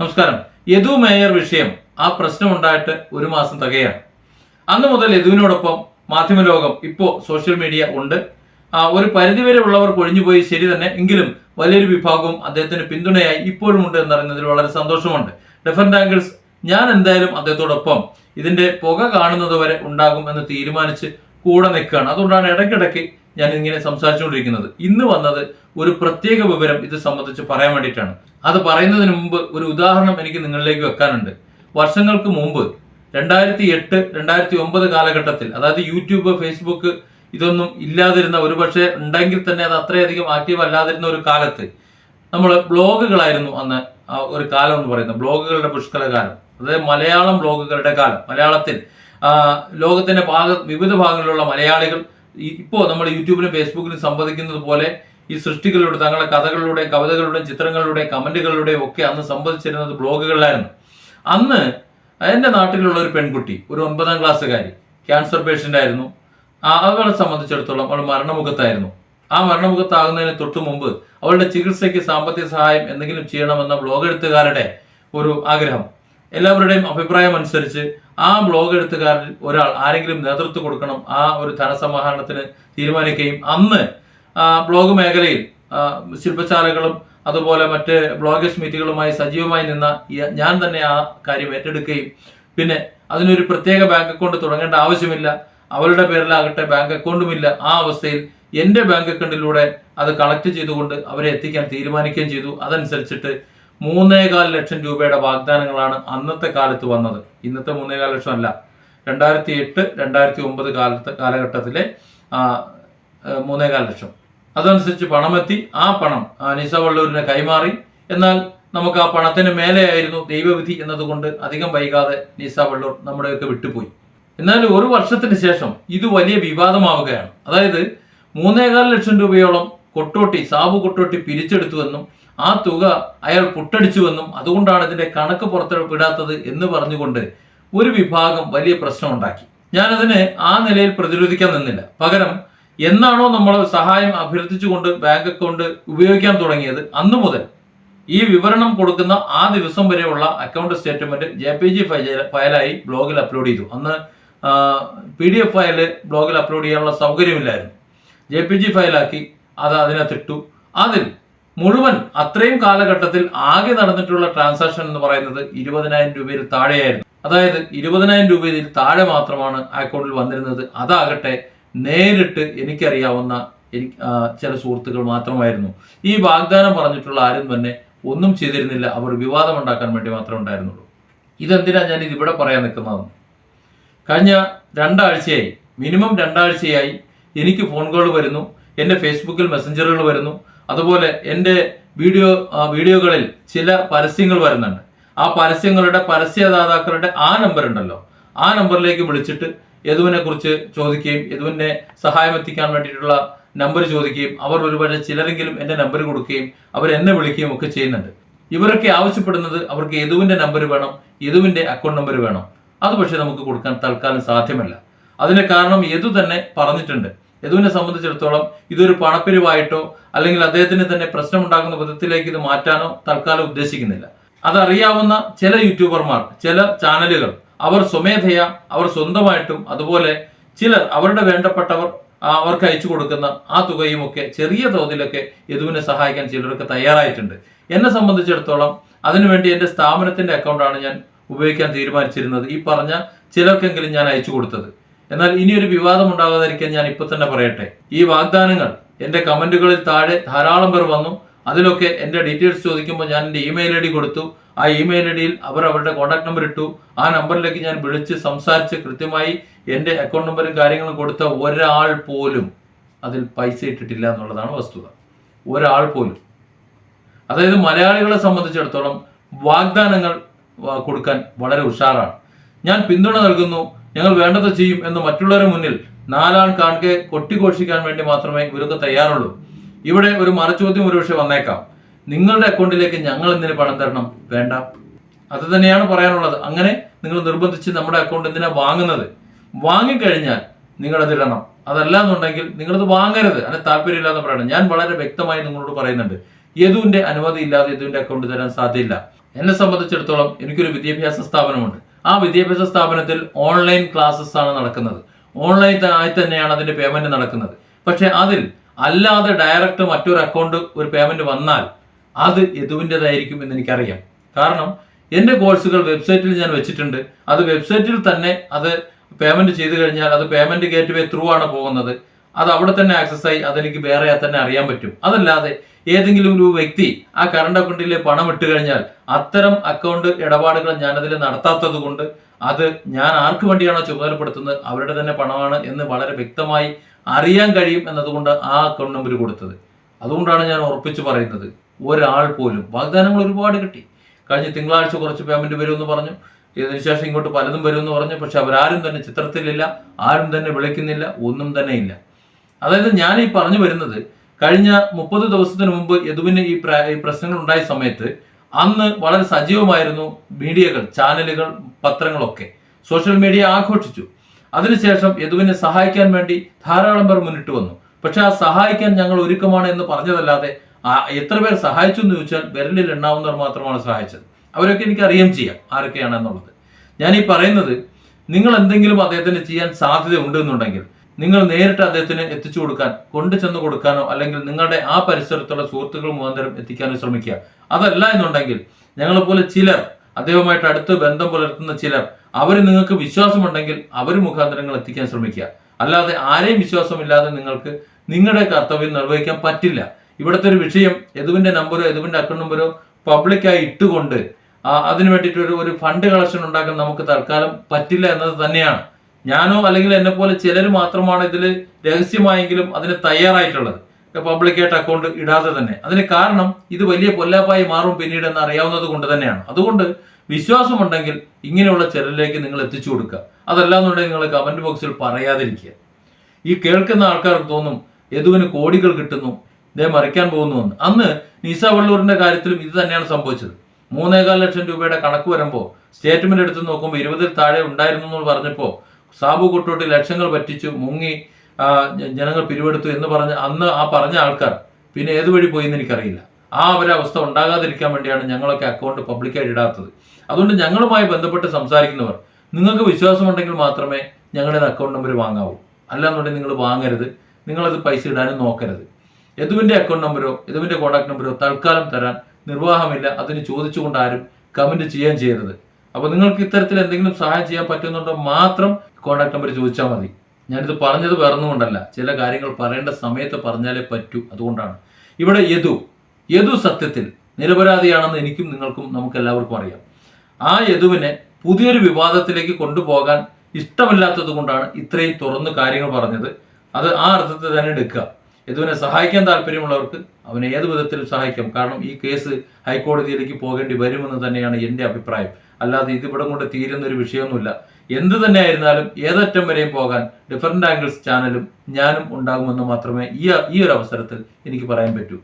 നമസ്കാരം. യദു മേയർ വിഷയം ആ പ്രശ്നം ഉണ്ടായിട്ട് ഒരു മാസം തികയാണ്. അന്ന് മുതൽ യദുവിനോടൊപ്പം മാധ്യമലോകം ഇപ്പോൾ സോഷ്യൽ മീഡിയ ഉണ്ട്. ഒരു പരിധിവരെ ഉള്ളവർ കൊഴിഞ്ഞുപോയി ശരി തന്നെ. എങ്കിലും വലിയൊരു വിഭാഗവും അദ്ദേഹത്തിന് പിന്തുണയായി ഇപ്പോഴും ഉണ്ട് എന്നറിയുന്നതിൽ വളരെ സന്തോഷമുണ്ട്. ഡിഫറെന്റ് ആംഗിൾസ് ഞാൻ എന്തായാലും അദ്ദേഹത്തോടൊപ്പം ഇതിന്റെ പുക കാണുന്നത് വരെ ഉണ്ടാകും എന്ന് തീരുമാനിച്ച് കൂടെ നിൽക്കുകയാണ്. അതുകൊണ്ടാണ് ഇടയ്ക്കിടയ്ക്ക് ഞാൻ ഇങ്ങനെ സംസാരിച്ചുകൊണ്ടിരിക്കുന്നത്. ഇന്ന് വന്നത് ഒരു പ്രത്യേക വിവരം ഇത് സംബന്ധിച്ച് പറയാൻ വേണ്ടിയിട്ടാണ്. അത് പറയുന്നതിന് മുമ്പ് ഒരു ഉദാഹരണം എനിക്ക് നിങ്ങളിലേക്ക് വെക്കാനുണ്ട്. വർഷങ്ങൾക്ക് മുമ്പ് രണ്ടായിരത്തി എട്ട് രണ്ടായിരത്തി ഒമ്പത് കാലഘട്ടത്തിൽ അതായത് യൂട്യൂബ് ഫേസ്ബുക്ക് ഇതൊന്നും ഇല്ലാതിരുന്ന ഒരു പക്ഷേ ഉണ്ടെങ്കിൽ തന്നെ അത് അത്രയധികം ആക്റ്റീവ് അല്ലാതിരുന്ന ഒരു കാലത്ത് നമ്മൾ ബ്ലോഗുകളായിരുന്നു അന്ന് ഒരു കാലം എന്ന് പറയുന്നത്. ബ്ലോഗുകളുടെ പുഷ്കല കാലം അതായത് മലയാളം ബ്ലോഗുകളുടെ കാലം. മലയാളത്തിൽ ലോകത്തിന്റെ ഭാഗ വിവിധ ഭാഗങ്ങളിലുള്ള മലയാളികൾ ഇപ്പോൾ നമ്മൾ യൂട്യൂബിലും ഫേസ്ബുക്കിലും സംവദിക്കുന്നത് പോലെ ഈ സൃഷ്ടികളിലൂടെ തങ്ങളുടെ കഥകളിലൂടെ കവിതകളിലൂടെ ചിത്രങ്ങളിലൂടെ കമന്റുകളിലൂടെയും ഒക്കെ അന്ന് സംവദിച്ചിരുന്നത് ബ്ലോഗുകളിലായിരുന്നു. അന്ന് എന്റെ നാട്ടിലുള്ള ഒരു പെൺകുട്ടി ഒരു ഒൻപതാം ക്ലാസ്സുകാരി ക്യാൻസർ പേഷ്യന്റ് ആയിരുന്നു. അവളെ സംബന്ധിച്ചിടത്തോളം അവൾ മരണമുഖത്തായിരുന്നു. ആ മരണമുഖത്താകുന്നതിന് തൊട്ടു മുമ്പ് അവളുടെ ചികിത്സയ്ക്ക് സാമ്പത്തിക സഹായം എന്തെങ്കിലും ചെയ്യണമെന്ന ബ്ലോഗ് എഴുത്തുകാരുടെ ഒരു ആഗ്രഹം. എല്ലാവരുടെയും അഭിപ്രായം അനുസരിച്ച് ആ ബ്ലോഗ് എഴുത്തുകാരിൽ ഒരാൾ ആരെങ്കിലും നേതൃത്വം കൊടുക്കണം ആ ഒരു ധനസമാഹരണത്തിന് തീരുമാനിക്കുകയും അന്ന് ബ്ലോഗ് മേഖലയിൽ ശില്പശാലകളും അതുപോലെ മറ്റ് ബ്ലോഗേഴ്സ് മീറ്റുകളുമായി സജീവമായി നിന്ന ഞാൻ തന്നെ ആ കാര്യം ഏറ്റെടുക്കുകയും പിന്നെ അതിനൊരു പ്രത്യേക ബാങ്ക് അക്കൗണ്ട് തുടങ്ങേണ്ട ആവശ്യമില്ല അവരുടെ പേരിലാകട്ടെ ബാങ്ക് അക്കൗണ്ടുമില്ല ആ അവസ്ഥയിൽ എന്റെ ബാങ്ക് അക്കൗണ്ടിലൂടെ അത് കളക്ട് ചെയ്തുകൊണ്ട് അവരെ എത്തിക്കാൻ തീരുമാനിക്കുകയും ചെയ്തു. അതനുസരിച്ചിട്ട് മൂന്നേകാൽ ലക്ഷം രൂപയുടെ വാഗ്ദാനങ്ങളാണ് അന്നത്തെ കാലത്ത് വന്നത്. ഇന്നത്തെ മൂന്നേകാൽ ലക്ഷം അല്ല. രണ്ടായിരത്തി എട്ട് രണ്ടായിരത്തി ഒമ്പത് കാലത്ത് കാലഘട്ടത്തിലെ മൂന്നേകാൽ ലക്ഷം. അതനുസരിച്ച് പണമെത്തി ആ പണം നിസ വള്ളൂരിനെ കൈമാറി. എന്നാൽ നമുക്ക് ആ പണത്തിന് മേലെയായിരുന്നു ദൈവവിധി എന്നതുകൊണ്ട് അധികം വൈകാതെ നിസ വള്ളൂർ നമ്മുടെയൊക്കെ വിട്ടുപോയി. എന്നാൽ ഒരു വർഷത്തിന് ശേഷം ഇത് വലിയ വിവാദമാവുകയാണ്. അതായത് മൂന്നേകാൽ ലക്ഷം രൂപയോളം കൊട്ടോട്ടി സാബു കൊട്ടോട്ടി പിരിച്ചെടുത്തുവെന്നും ആ തുക അയാൾ പുട്ടടിച്ചുവെന്നും അതുകൊണ്ടാണ് ഇതിന്റെ കണക്ക് പുറത്തുവിടാത്തത് എന്ന് പറഞ്ഞുകൊണ്ട് ഒരു വിഭാഗം വലിയ പ്രശ്നമുണ്ടാക്കി ഞാനതിനെ ആ നിലയിൽ പ്രതിരോധിക്കാൻ നിന്നില്ല. പകരം എന്നാണോ നമ്മൾ സഹായം അഭ്യർത്ഥിച്ചുകൊണ്ട് ബാങ്ക് അക്കൗണ്ട് ഉപയോഗിക്കാൻ തുടങ്ങിയത് അന്നു മുതൽ ഈ വിവരണം കൊടുക്കുന്ന ആ ദിവസം വരെയുള്ള account statement J P G ഫയലായി ബ്ലോഗിൽ അപ്ലോഡ് ചെയ്തു. അന്ന് പി ഡി എഫ് ഫയൽ ബ്ലോഗിൽ അപ്ലോഡ് ചെയ്യാനുള്ള സൗകര്യമില്ലായിരുന്നു. ജെ പി ജി ഫയലാക്കി അത് അതിനകത്തിട്ടു അതിൽ മുഴുവൻ അത്രയും കാലഘട്ടത്തിൽ ആകെ നടന്നിട്ടുള്ള ട്രാൻസാക്ഷൻ എന്ന് പറയുന്നത് ഇരുപതിനായിരം രൂപയിൽ താഴെയായിരുന്നു. അതായത് ഇരുപതിനായിരം രൂപയിൽ താഴെ മാത്രമാണ് അക്കൗണ്ടിൽ വന്നിരുന്നത്. അതാകട്ടെ നേരിട്ട് എനിക്കറിയാവുന്ന എനിക്ക് ചില സുഹൃത്തുക്കൾ മാത്രമായിരുന്നു. ഈ വാഗ്ദാനം പറഞ്ഞിട്ടുള്ള ആരും തന്നെ ഒന്നും ചെയ്തിരുന്നില്ല. അവർ വിവാദം ഉണ്ടാക്കാൻ വേണ്ടി മാത്രമേ ഉണ്ടായിരുന്നുള്ളൂ. ഇതെന്തിനാ ഞാൻ ഇതിവിടെ പറയാൻ നിൽക്കുന്നതെന്ന് കഴിഞ്ഞ രണ്ടാഴ്ചയായി മിനിമം രണ്ടാഴ്ചയായി എനിക്ക് ഫോൺ കോൾ വരുന്നു. എന്റെ ഫേസ്ബുക്കിൽ മെസ്സഞ്ചറുകൾ വരുന്നു. അതുപോലെ എന്റെ വീഡിയോ വീഡിയോകളിൽ ചില പരസ്യങ്ങൾ വരുന്നുണ്ട്. ആ പരസ്യങ്ങളുടെ പരസ്യദാതാക്കളുടെ ആ നമ്പർ ഉണ്ടല്ലോ. ആ നമ്പറിലേക്ക് വിളിച്ചിട്ട് യദുവിനെ കുറിച്ച് ചോദിക്കുകയും യദുവിനെ സഹായം എത്തിക്കാൻ വേണ്ടിയിട്ടുള്ള നമ്പർ ചോദിക്കുകയും അവർ ഒരുപക്ഷെ ചിലരെങ്കിലും എന്റെ നമ്പർ കൊടുക്കുകയും അവർ എന്നെ വിളിക്കുകയും ഒക്കെ ചെയ്യുന്നുണ്ട്. ഇവരൊക്കെ ആവശ്യപ്പെടുന്നത് അവർക്ക് യദുവിന്റെ നമ്പർ വേണം യദുവിന്റെ അക്കൗണ്ട് നമ്പർ വേണം. അത് പക്ഷേ നമുക്ക് കൊടുക്കാൻ തൽക്കാലം സാധ്യമല്ല. അതിന്റെ കാരണം യദു തന്നെ പറഞ്ഞിട്ടുണ്ട്. യദുവിനെ സംബന്ധിച്ചിടത്തോളം ഇതൊരു പണപ്പിരിവായിട്ടോ അല്ലെങ്കിൽ അദ്ദേഹത്തിന് തന്നെ പ്രശ്നമുണ്ടാക്കുന്ന വിധത്തിലേക്ക് ഇത് മാറ്റാനോ തൽക്കാലം ഉദ്ദേശിക്കുന്നില്ല. അതറിയാവുന്ന ചില യൂട്യൂബർമാർ ചില ചാനലുകൾ അവർ സ്വമേധയാ അവർ സ്വന്തമായിട്ടും അതുപോലെ ചിലർ അവരുടെ വേണ്ടപ്പെട്ടവർ അവർക്ക് അയച്ചു കൊടുക്കുന്ന ആ തുകയും ഒക്കെ ചെറിയ തോതിലൊക്കെ യദുവിനെ സഹായിക്കാൻ ചിലരൊക്കെ തയ്യാറായിട്ടുണ്ട്. എന്നെ സംബന്ധിച്ചിടത്തോളം അതിനുവേണ്ടി എന്റെ സ്ഥാപനത്തിന്റെ അക്കൗണ്ടാണ് ഞാൻ ഉപയോഗിക്കാൻ തീരുമാനിച്ചിരുന്നത്. ഈ പറഞ്ഞ ചിലർക്കെങ്കിലും ഞാൻ അയച്ചു കൊടുത്തത്. എന്നാൽ ഇനിയൊരു വിവാദം ഉണ്ടാകാതിരിക്കാൻ ഞാൻ ഇപ്പൊ തന്നെ പറയട്ടെ. ഈ വാഗ്ദാനങ്ങൾ എന്റെ കമന്റുകളിൽ താഴെ ധാരാളം പേർ വന്നു. അതിലൊക്കെ എന്റെ ഡീറ്റെയിൽസ് ചോദിക്കുമ്പോൾ ഞാൻ എന്റെ ഇമെയിൽ ഐ ഡി കൊടുത്തു. ആ ഇമെയിൽ ഐ ഡിയിൽ അവർ അവരുടെ കോൺടാക്ട് നമ്പർ ഇട്ടു. ആ നമ്പറിലേക്ക് ഞാൻ വിളിച്ച് സംസാരിച്ച് കൃത്യമായി എന്റെ അക്കൗണ്ട് നമ്പറും കാര്യങ്ങളും കൊടുത്ത ഒരാൾ പോലും അതിൽ പൈസ ഇട്ടിട്ടില്ല എന്നുള്ളതാണ് വസ്തുത. ഒരാൾ പോലും. അതായത് മലയാളികളെ സംബന്ധിച്ചിടത്തോളം വാഗ്ദാനങ്ങൾ കൊടുക്കാൻ വളരെ ഉഷാറാണ്. ഞാൻ പിന്തുണ നൽകുന്നു. ഞങ്ങൾ വേണ്ടത് ചെയ്യും എന്ന് മറ്റുള്ളവരുടെ മുന്നിൽ നാലാൾ കാണുകെ കൊട്ടിഘോഷിക്കാൻ വേണ്ടി മാത്രമേ ഇവരൊക്കെ തയ്യാറുള്ളൂ. ഇവിടെ ഒരു മറുചോദ്യം ഒരുപക്ഷെ വന്നേക്കാം. നിങ്ങളുടെ അക്കൗണ്ടിലേക്ക് ഞങ്ങൾ എന്തിനു പണം തരണം? വേണ്ട. അത് തന്നെയാണ് പറയാനുള്ളത്. അങ്ങനെ നിങ്ങൾ നിർബന്ധിച്ച് നമ്മുടെ അക്കൗണ്ട് എന്തിനാ വാങ്ങുന്നത്? വാങ്ങിക്കഴിഞ്ഞാൽ നിങ്ങളത് ഇടണം. അതല്ല എന്നുണ്ടെങ്കിൽ നിങ്ങളത് വാങ്ങരുത്. അതിന് താല്പര്യമില്ലാതെ പറയണം. ഞാൻ വളരെ വ്യക്തമായി നിങ്ങളോട് പറയുന്നുണ്ട്. യദുവിന്റെ അനുമതി ഇല്ലാതെ യദുവിന്റെ അക്കൗണ്ട് തരാൻ സാധ്യമില്ല എന്നെ സംബന്ധിച്ചിടത്തോളം എനിക്കൊരു വിദ്യാഭ്യാസ സ്ഥാപനമുണ്ട്. ആ വിദ്യാഭ്യാസ സ്ഥാപനത്തിൽ ഓൺലൈൻ ക്ലാസ്സസ് ആണ് നടക്കുന്നത്. ഓൺലൈൻ ആയി തന്നെയാണ് അതിന്റെ പേയ്മെന്റ് നടക്കുന്നത്. പക്ഷെ അതിൽ അല്ലാതെ ഡയറക്റ്റ് മറ്റൊരു അക്കൗണ്ട് ഒരു പേയ്മെന്റ് വന്നാൽ അത് യദുവിന്റെതായിരിക്കും എന്ന് എനിക്കറിയാം. കാരണം എന്റെ കോഴ്സുകൾ വെബ്സൈറ്റിൽ ഞാൻ വെച്ചിട്ടുണ്ട്. അത് വെബ്സൈറ്റിൽ തന്നെ അത് പേയ്മെന്റ് ചെയ്തു കഴിഞ്ഞാൽ അത് പേയ്മെന്റ് ഗേറ്റ് വേ ത്രൂ ആണ് പോകുന്നത്. അത് അവിടെ തന്നെ ആക്സസ് ആയി അതെനിക്ക് വേറെ തന്നെ അറിയാൻ പറ്റും. അതല്ലാതെ ഏതെങ്കിലും ഒരു വ്യക്തി ആ കറണ്ട് അക്കൗണ്ടിലെ പണം ഇട്ട് കഴിഞ്ഞാൽ അത്തരം അക്കൗണ്ട് ഇടപാടുകൾ ഞാനതിൽ നടത്താത്തത് കൊണ്ട് അത് ഞാൻ ആർക്ക് വേണ്ടിയാണോ ചുമതലപ്പെടുത്തുന്നത് അവരുടെ തന്നെ പണമാണ് എന്ന് വളരെ വ്യക്തമായി അറിയാൻ കഴിയും എന്നതുകൊണ്ട് ആ അക്കൗണ്ട് നമ്പർ കൊടുത്തത്. അതുകൊണ്ടാണ് ഞാൻ ഉറപ്പിച്ചു പറയുന്നത് ഒരാൾ പോലും വാഗ്ദാനങ്ങൾ ഒരുപാട് കിട്ടി. കഴിഞ്ഞ തിങ്കളാഴ്ച കുറച്ച് പേയ്മെന്റ് വരുമെന്ന് പറഞ്ഞു ഇതിനുശേഷം ഇങ്ങോട്ട് പലതും വരുമെന്ന് പറഞ്ഞു പക്ഷെ അവരാരും തന്നെ ചിത്രത്തിലില്ല ആരും തന്നെ വിളിക്കുന്നില്ല ഒന്നും തന്നെ ഇല്ല. അതായത് ഞാൻ ഈ പറഞ്ഞു വരുന്നത് കഴിഞ്ഞ മുപ്പത് ദിവസത്തിന് മുമ്പ് യദുവിന് ഈ പ്ര- പ്രശ്നങ്ങൾ ഉണ്ടായ സമയത്ത് അന്ന് വളരെ സജീവമായിരുന്നു മീഡിയകൾ ചാനലുകൾ പത്രങ്ങളൊക്കെ. സോഷ്യൽ മീഡിയ ആഘോഷിച്ചു. അതിനുശേഷം യദുവിനെ സഹായിക്കാൻ വേണ്ടി ധാരാളം പേർ മുന്നിട്ട് വന്നു. പക്ഷെ ആ സഹായിക്കാൻ ഞങ്ങൾ ഒരുക്കമാണ് എന്ന് പറഞ്ഞതല്ലാതെ എത്ര പേർ സഹായിച്ചു എന്ന് ചോദിച്ചാൽ വിരലിൽ എണ്ണാവുന്നവർ മാത്രമാണ് സഹായിച്ചത്. അവരൊക്കെ എനിക്ക് അറിയാം ചെയ്യാം ആരൊക്കെയാണ് എന്നുള്ളത് ഞാൻ ഈ പറയുന്നത് നിങ്ങൾ എന്തെങ്കിലും അദ്ദേഹത്തിന് ചെയ്യാൻ സാധ്യത ഉണ്ടെന്നുണ്ടെങ്കിൽ നിങ്ങൾ നേരിട്ട് അദ്ദേഹത്തിന് എത്തിച്ചു കൊടുക്കാൻ കൊണ്ടു ചെന്ന് കൊടുക്കാനോ അല്ലെങ്കിൽ നിങ്ങളുടെ ആ പരിസരത്തുള്ള സുഹൃത്തുക്കൾ മുഖാന്തരം എത്തിക്കാനോ ശ്രമിക്കുക. അതല്ല എന്നുണ്ടെങ്കിൽ ഞങ്ങളെപ്പോലെ ചിലർ അദ്ദേഹവുമായിട്ട് അടുത്ത് ബന്ധം പുലർത്തുന്ന ചിലർ അവർ നിങ്ങൾക്ക് വിശ്വാസമുണ്ടെങ്കിൽ അവർ മുഖാന്തരങ്ങൾ എത്തിക്കാൻ ശ്രമിക്കുക. അല്ലാതെ ആരെയും വിശ്വാസമില്ലാതെ നിങ്ങൾക്ക് നിങ്ങളുടെ കർത്തവ്യം നിർവഹിക്കാൻ പറ്റില്ല. ഇവിടുത്തെ ഒരു വിഷയം എതുവിന്റെ നമ്പരോ എതുവിന്റെ അക്കൗണ്ട് നമ്പരോ പബ്ലിക്കായി ഇട്ടുകൊണ്ട് അതിനു വേണ്ടിയിട്ട് ഒരു ഒരു ഫണ്ട് കളക്ഷൻ ഉണ്ടാക്കാൻ നമുക്ക് തൽക്കാലം പറ്റില്ല എന്നത് തന്നെയാണ്. ഞാനോ അല്ലെങ്കിൽ എന്നെ പോലെ ചിലർ മാത്രമാണ് ഇതിൽ രഹസ്യമായെങ്കിലും അതിന് തയ്യാറായിട്ടുള്ളത്. പബ്ലിക്കായിട്ട് അക്കൗണ്ട് ഇടാതെ തന്നെ. അതിന് കാരണം ഇത് വലിയ പൊല്ലാപ്പായി മാറും പിന്നീട് എന്ന് അറിയാവുന്നത് കൊണ്ട് തന്നെയാണ്. അതുകൊണ്ട് വിശ്വാസമുണ്ടെങ്കിൽ ഇങ്ങനെയുള്ള ചിലരിലേക്ക് നിങ്ങൾ എത്തിച്ചു കൊടുക്കുക. അതല്ലാന്നുണ്ടെങ്കിൽ നിങ്ങൾ കമന്റ് ബോക്സിൽ പറയാതിരിക്കുക. ഈ കേൾക്കുന്ന ആൾക്കാർക്ക് തോന്നും യദുവിന് കോടികൾ കിട്ടുന്നു ഇതേ മറിക്കാൻ പോകുന്നു എന്ന്. അന്ന് നിസ വള്ളൂരിന്റെ കാര്യത്തിലും ഇത് തന്നെയാണ് സംഭവിച്ചത്. മൂന്നേകാൽ ലക്ഷം രൂപയുടെ കണക്ക് വരുമ്പോൾ സ്റ്റേറ്റ്മെന്റ് എടുത്ത് നോക്കുമ്പോൾ ഇരുപതിൽ താഴെ ഉണ്ടായിരുന്നു എന്ന് പറഞ്ഞപ്പോൾ സാബു കുട്ടോട്ട് ലക്ഷങ്ങൾ പറ്റിച്ചു മുങ്ങി ജനങ്ങൾ പിരിവെടുത്തു എന്ന് പറഞ്ഞ അന്ന് ആ പറഞ്ഞ ആൾക്കാർ പിന്നെ ഏത് വഴി പോയി എന്ന് എനിക്കറിയില്ല. ആ ഒരവസ്ഥ ഉണ്ടാകാതിരിക്കാൻ വേണ്ടിയാണ് ഞങ്ങളൊക്കെ അക്കൗണ്ട് പബ്ലിക്കായിട്ട് ഇടാത്തത്. അതുകൊണ്ട് ഞങ്ങളുമായി ബന്ധപ്പെട്ട് സംസാരിക്കുന്നവർ നിങ്ങൾക്ക് വിശ്വാസമുണ്ടെങ്കിൽ മാത്രമേ ഞങ്ങളുടെ അക്കൗണ്ട് നമ്പർ വാങ്ങാവൂ. അല്ലാന്നുണ്ടെങ്കിൽ നിങ്ങൾ വാങ്ങരുത്. നിങ്ങളത് പൈസ ഇടാനും നോക്കരുത്. യദുവിന്റെ അക്കൗണ്ട് നമ്പരോ യദുവിന്റെ കോൺടാക്ട് നമ്പരോ തൽക്കാലം തരാൻ നിർവാഹമില്ല. അതിന് ചോദിച്ചുകൊണ്ട് ആരും കമന്റ് ചെയ്യാൻ ചെയ്യരുത്. അപ്പോൾ നിങ്ങൾക്ക് ഇത്തരത്തിൽ എന്തെങ്കിലും സഹായം ചെയ്യാൻ പറ്റുന്നുണ്ടോ മാത്രം കോൺടാക്ട് നമ്പർ ചോദിച്ചാൽ മതി. ഞാനിത് പറഞ്ഞത് വേറൊന്നുകൊണ്ടല്ല. ചില കാര്യങ്ങൾ പറയേണ്ട സമയത്ത് പറഞ്ഞാലേ പറ്റൂ. അതുകൊണ്ടാണ്. ഇവിടെ യദു. യദു സത്യത്തിൽ നിരപരാധിയാണെന്ന് എനിക്കും നിങ്ങൾക്കും നമുക്ക് എല്ലാവർക്കും അറിയാം. ആ യദുവിനെ പുതിയൊരു വിവാദത്തിലേക്ക് കൊണ്ടുപോകാൻ ഇഷ്ടമില്ലാത്തത് കൊണ്ടാണ് ഇത്രയും തുറന്ന് കാര്യങ്ങൾ പറഞ്ഞത്. അത് ആ അർത്ഥത്തിൽ തന്നെ എടുക്കുക. യദുവിനെ സഹായിക്കാൻ താല്പര്യമുള്ളവർക്ക് അവനെ ഏത് വിധത്തിലും സഹായിക്കാം. കാരണം ഈ കേസ് ഹൈക്കോടതിയിലേക്ക് പോകേണ്ടി വരുമെന്ന് തന്നെയാണ് എന്റെ അഭിപ്രായം. അല്ലാതെ ഇതിവിടം കൊണ്ട് തീരുന്ന ഒരു വിഷയമൊന്നുമില്ല. എന്ത് തന്നെ ആയിരുന്നാലും ഏതറ്റം വരെയും പോകാൻ ഡിഫറെന്റ് ആംഗിൾസ് ചാനലും ഞാനും ഉണ്ടാകുമെന്ന് മാത്രമേ ഈ ഈ ഒരു അവസരത്തിൽ എനിക്ക് പറയാൻ പറ്റൂ.